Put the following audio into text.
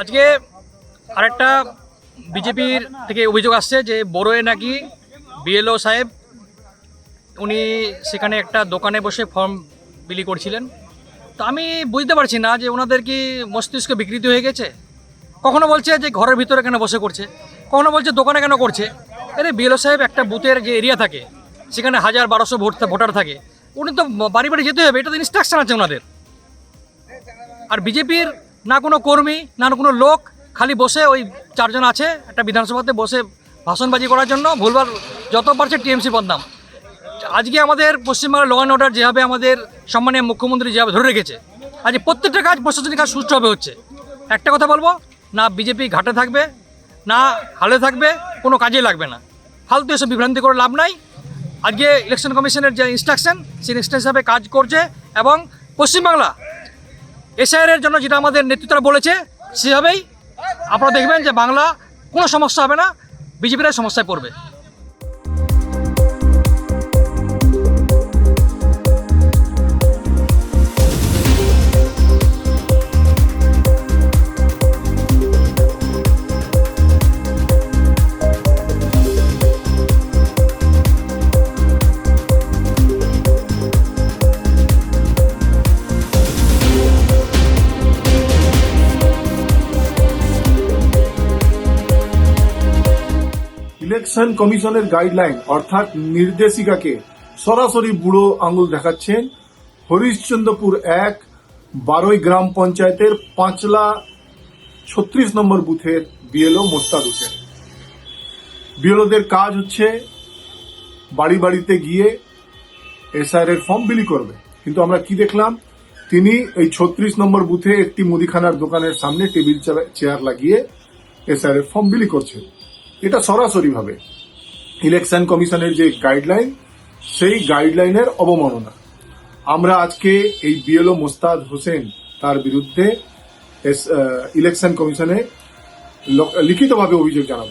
আজকে আরেকটা বিজেপির থেকে অভিযোগ আসছে যে বড়োয়ে নাকি বিএলও সাহেব, উনি সেখানে একটা দোকানে বসে ফর্ম বিলি করছিলেন। তো আমি বুঝতে পারছি না যে ওনাদের কি মস্তিষ্ক বিকৃত হয়ে গেছে? কখনো বলছে যে ঘরের ভিতরে কেন বসে করছে? কখনো বলছে দোকানে কেন করছে? আরে বিএলও সাহেব একটা বুথের যে এরিয়া থাকে, সেখানে হাজার বারোশো ভোট ভোটার থাকে, উনি তো বাড়ি বাড়ি যেতে হবে, এটা তো ইনস্ট্রাকশন আছে ওনাদের। আর বিজেপির না কোনো কর্মী, না কোনো লোক, খালি বসে ওই চারজন আছে একটা বিধানসভাতে বসে ভাষণবাজি করার জন্য ভুলবার যত পারছে টিএমসি বদনাম। আজকে আমাদের পশ্চিমবাংলার ল অ্যান্ড অর্ডার যেভাবে আমাদের সম্মানীয় মুখ্যমন্ত্রী যেভাবে ধরে রেখেছে আজ প্রত্যেকটা কাজ প্রশাসনিক কাজ সুষ্ঠুভাবে হচ্ছে। একটা কথা বলব, না বিজেপি ঘাটে থাকবে, না হালে থাকবে, কোনো কাজে লাগবে না। ফালতু এসব বিভ্রান্তি করে লাভ নাই। আজকে ইলেকশন কমিশনের যে ইনস্ট্রাকশন সেই ইনস্ট্রাকশন হিসাবে কাজ করছে এবং পশ্চিমবাংলা এসআইআর জন্য যেটা আমাদের নেতৃত্বরা বলেছে, সেভাবেই আপনারা দেখবেন যে বাংলা কোনো সমস্যা হবে না, বিজেপিরাই সমস্যায় পড়বে। ইলেকশন কমিশনের গাইডলাইন, অর্থাৎ নির্দেশিকাকে সরাসরি বুড়ো আঙুল দেখাচ্ছেন হরিশ্চন্দ্রপুর এক, বারোই গ্রাম পঞ্চায়েতের পাঁচলা, ছত্রিশ নম্বর বুথের বিএলও মোস্তাদ হোসেন। বিএলওদের কাজ হচ্ছে বাড়ি বাড়িতে গিয়ে এসআর এর ফর্ম বিলি করবে। কিন্তু আমরা কি দেখলাম? তিনি এই ছত্রিশ নম্বর বুথে একটি মুদিখানার দোকানের সামনে টেবিল চেয়ার লাগিয়ে এসআর এর ফর্ম বিলি করছেন। এটা সরাসরি ভাবে। ইলেকশন কমিশনের যে গাইডলাইন সেই গাইডলাইনের অবমাননা। আমরা আজকে এই বিএলও মোস্তাদ হোসেন তার বিরুদ্ধে ইলেকশন কমিশনে লিখিতভাবে অভিযোগ জানাব।